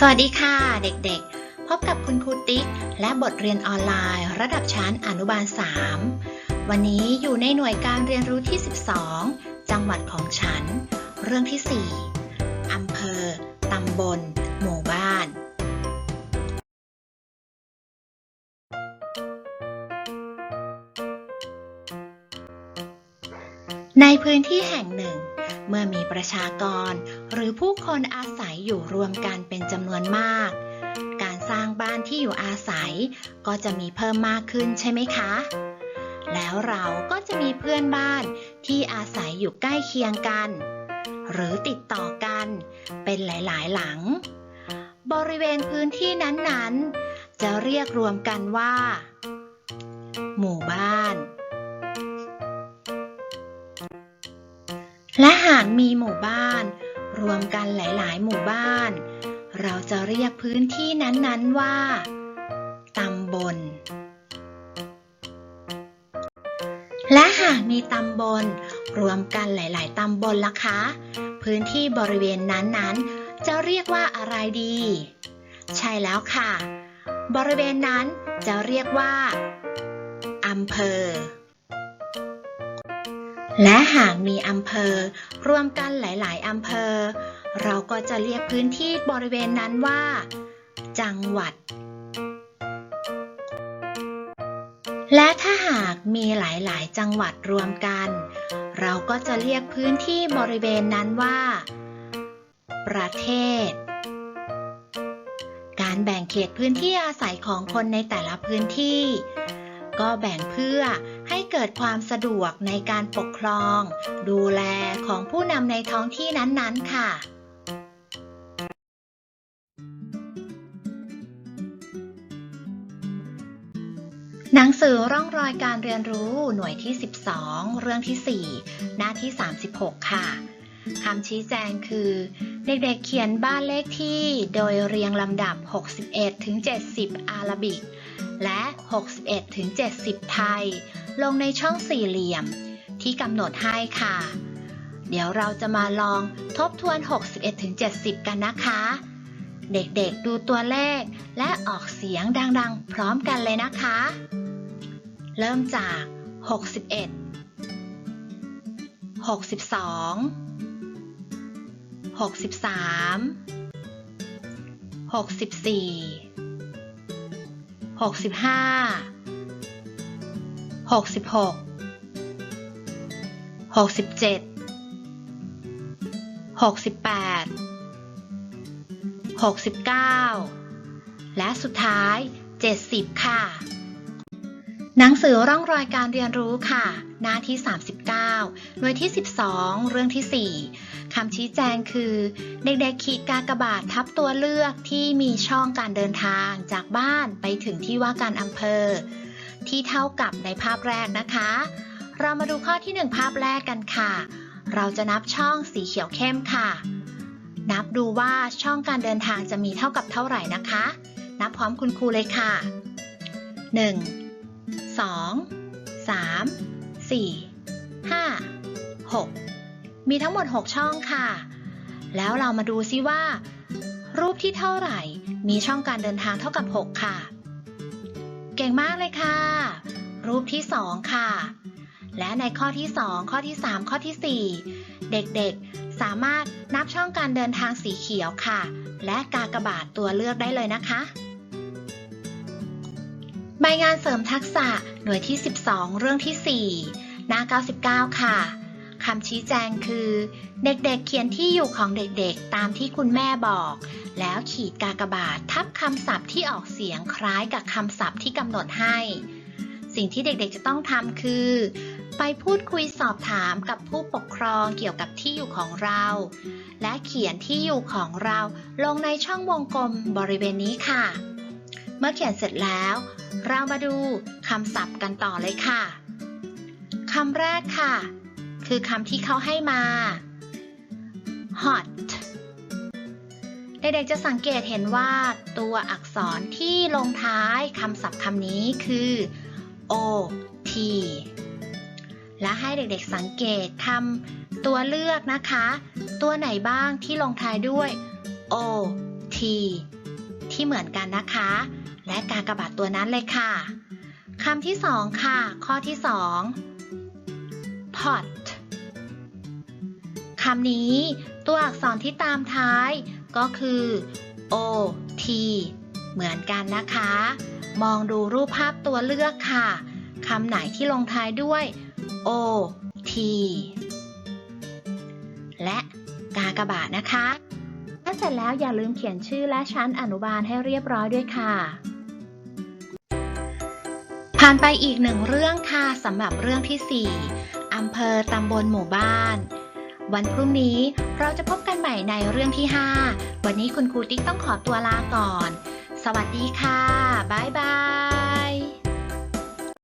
สวัสดีค่ะ เด็กๆ พบกับคุณครูติ๊ก และบทเรียนออนไลน์ ระดับชั้นอนุบาล 3 วันนี้อยู่ในหน่วยการเรียนรู้ที่ 12 จังหวัดของฉัน เรื่องที่ 4อำเภอ ตำบล หมู่บ้าน ในพื้นที่แห่งหนึ่ง เมื่อมีประชากร หรือผู้คนอาศัยอยู่รวมกันเป็นจำนวนมาก การสร้างบ้านที่อยู่อาศัยก็จะมีเพิ่มมากขึ้นใช่ไหมคะ แล้วเราก็จะมีเพื่อนบ้านที่อาศัยอยู่ใกล้เคียงกัน หรือติดต่อกันเป็นหลายๆ หลัง บริเวณพื้นที่นั้นๆ จะเรียกรวมกันว่า หมู่บ้าน และหากมีหมู่บ้าน รวมกันหลาย ๆ หมู่บ้าน เราจะเรียกพื้นที่นั้น ๆ ว่าตำบล และหากมีตำบล รวมกันหลาย ๆ ตำบลล่ะคะ พื้นที่บริเวณนั้น ๆ จะเรียกว่าอะไรดี ใช่แล้วค่ะ บริเวณนั้นจะเรียกว่าอำเภอ และหากมีอำเภอ รวมกันหลาย ๆ อำเภอ เราก็จะเรียกพื้นที่บริเวณนั้นว่า จังหวัด และถ้าหากมีหลาย ๆ จังหวัดรวมกัน เราก็จะเรียกพื้นที่บริเวณนั้นว่า ประเทศ การแบ่งเขตพื้นที่อาศัยของคนในแต่ละพื้นที่ ก็แบ่งเพื่อ ให้เกิดความสะดวกในการปกครอง ดูแลของผู้นำในท้องที่นั้นๆ ค่ะหนังสือร่องรอยการเรียนรู้หน่วยที่ 12 เรื่องที่ 4 หน้าที่ 36 ค่ะคำชี้แจงคือ เด็กๆเขียนบ้านเลขที่โดยเรียงลำดับ 61 ถึง 70 อาราบิก และ 61 ถึง 70 ไทย ลงในช่องสี่เหลี่ยม ที่กำหนดให้ค่ะ เดี๋ยวเราจะมาลองทบทวน 61ถึง70 กันนะคะ เด็กๆดูตัวเลขและออกเสียงดังๆ พร้อมกันเลยนะคะ เริ่มจาก 61 62 63 64 65 66 67 68 69และสุดท้าย70ค่ะ หนังสือร่องรอยการเรียนรู้ค่ะ หน้าที่ 39 หน่วยที่ 12 เรื่องที่ 4คำชี้แจงคือ เด็กๆขีดกากบาททับตัวเลือกที่มีช่องการเดินทางจากบ้านไปถึงที่ว่าการอำเภอ ที่เท่ากับในภาพแรกนะคะ เรามาดูข้อที่ 1 ภาพแรกกันค่ะ เราจะนับช่องสีเขียวเข้มค่ะ นับดูว่าช่องการเดินทางจะมีเท่ากับเท่าไหร่นะคะ นับพร้อมคุณครูเลยค่ะ 1 2 3 4 5 6 มีทั้งหมด 6 ช่องค่ะ แล้วเรามาดูซิว่า รูปที่เท่าไหร่ มีช่องการเดินทางเท่ากับ 6 ค่ะ เก่งมากเลยค่ะ รูปที่ 2 ค่ะ และในข้อที่ 2 ข้อที่ 3 ข้อที่ 4 เด็กๆ สามารถนับช่องการเดินทางสีเขียวค่ะ และกากบาทตัวเลือกได้เลยนะคะ ใบงานเสริมทักษะหน่วยที่ 12 เรื่องที่ 4 หน้า 99 ค่ะ คำชี้แจงคือ เด็กๆเขียนที่อยู่ของเด็กๆ ตามที่คุณแม่บอก แล้วขีดกากบาททับคำศัพท์ที่ออกเสียงคล้ายกับคำศัพท์ที่กำหนดให้ สิ่งที่เด็กๆจะต้องทำคือ ไปพูดคุยสอบถามกับผู้ปกครองเกี่ยวกับที่อยู่ของเรา และเขียนที่อยู่ของเราลงในช่องวงกลมบริเวณนี้ค่ะ เมื่อเขียนเสร็จแล้ว เรามาดูคำศัพท์กันต่อเลยค่ะคำแรกค่ะ คือคำที่เขาให้มา hot เด็กๆจะสังเกตเห็นว่าตัวอักษรที่ลงท้ายคำศัพท์คำนี้คือ o t และให้เด็กๆสังเกตคำตัวเลือกนะคะ ตัวไหนบ้างที่ลงท้ายด้วย o t ที่เหมือนกันนะคะ และกากระบาทตัวนั้นเลยค่ะคำที่สองค่ะ ข้อที่สอง pot ำนี้ ตัวอักษรที่ตามท้ายก็คือ o t เหมือนกันนะคะ มองดูรูปภาพตัวเลือกค่ะ คำไหนที่ลงท้ายด้วย o t และกากบาทนะคะถ้าเสร็จแล้วอย่าลืมเขียนชื่อและชั้นอนุบาลให้เรียบร้อยด้วยค่ะ ผ่านไปอีกหนึ่งเรื่องค่ะสำหรับเรื่องที่ 4อำเภอตำบลหมู่บ้าน วันพรุ่งนี้เราจะพบกันใหม่ในเรื่องที่ 5 วันนี้คุณครูติ๊กต้องขอตัวลาก่อน สวัสดีค่ะ บ๊ายบาย